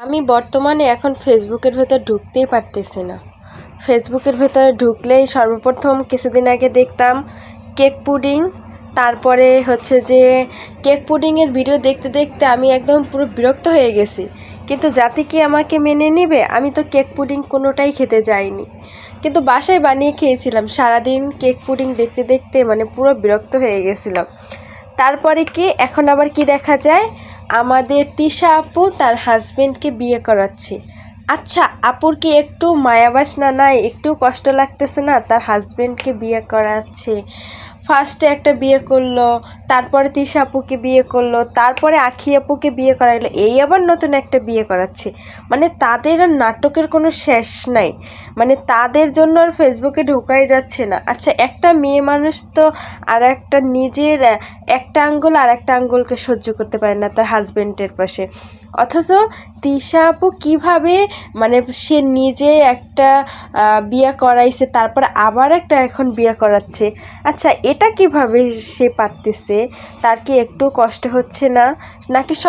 আমি বর্তমানে এখন ফেসবুকের ভেতর ঢুকতেই পারতেছি না। ফেসবুকের ভেতরে ঢুকলেই সর্বপ্রথম কিছুদিন আগে দেখতাম কেক পুডিং, তারপরে হচ্ছে যে কেক পুডিংয়ের ভিডিও দেখতে দেখতে আমি একদম পুরো বিরক্ত হয়ে গেছি। কিন্তু যাতে কি আমাকে মেনে নেবে? আমি তো কেক পুডিং কোনোটাই খেতে যাইনি। কিন্তু বাসায় বানিয়ে খেয়েছিলাম। সারাদিন কেক পুডিং দেখতে দেখতে মানে পুরো বিরক্ত হয়ে গেছিলাম। তারপরে কি? এখন আবার কি দেখা যায়? আমাদের তিশা আপু তার হাজবেন্ডকে বিয়ে করাচ্ছে। আচ্ছা আপুর কি একটু মায়াবাস না নাই? একটু কষ্ট লাগতেছে না? তার হাজবেন্ডকে বিয়ে করাচ্ছে। ফার্স্টে একটা বিয়ে করল, তারপরে তিশা আপুকে বিয়ে করল, তারপরে আখি আপুকে বিয়ে করাইলো, এই আবার নতুন একটা বিয়ে করাচ্ছে। মানে তাদের আর নাটকের কোনো শেষ নাই। মানে তাদের জন্য আর ফেসবুকে ঢোকাই যাচ্ছে না। আচ্ছা একটা মেয়ে মানুষ তো আর একটা নিজের একটা আঙ্গুল আর একটা আঙ্গুলকে সহ্য করতে পারে না তার হাজবেন্ডের পাশে। অথচ তিশা আপু কীভাবে মানে সে নিজে একটা বিয়ে করাইছে, তারপর আবার একটা এখন বিয়ে করাচ্ছে। আচ্ছা এটা কীভাবে সে পারতেছে? তার কি একটু কষ্ট হচ্ছে না? নাকি সব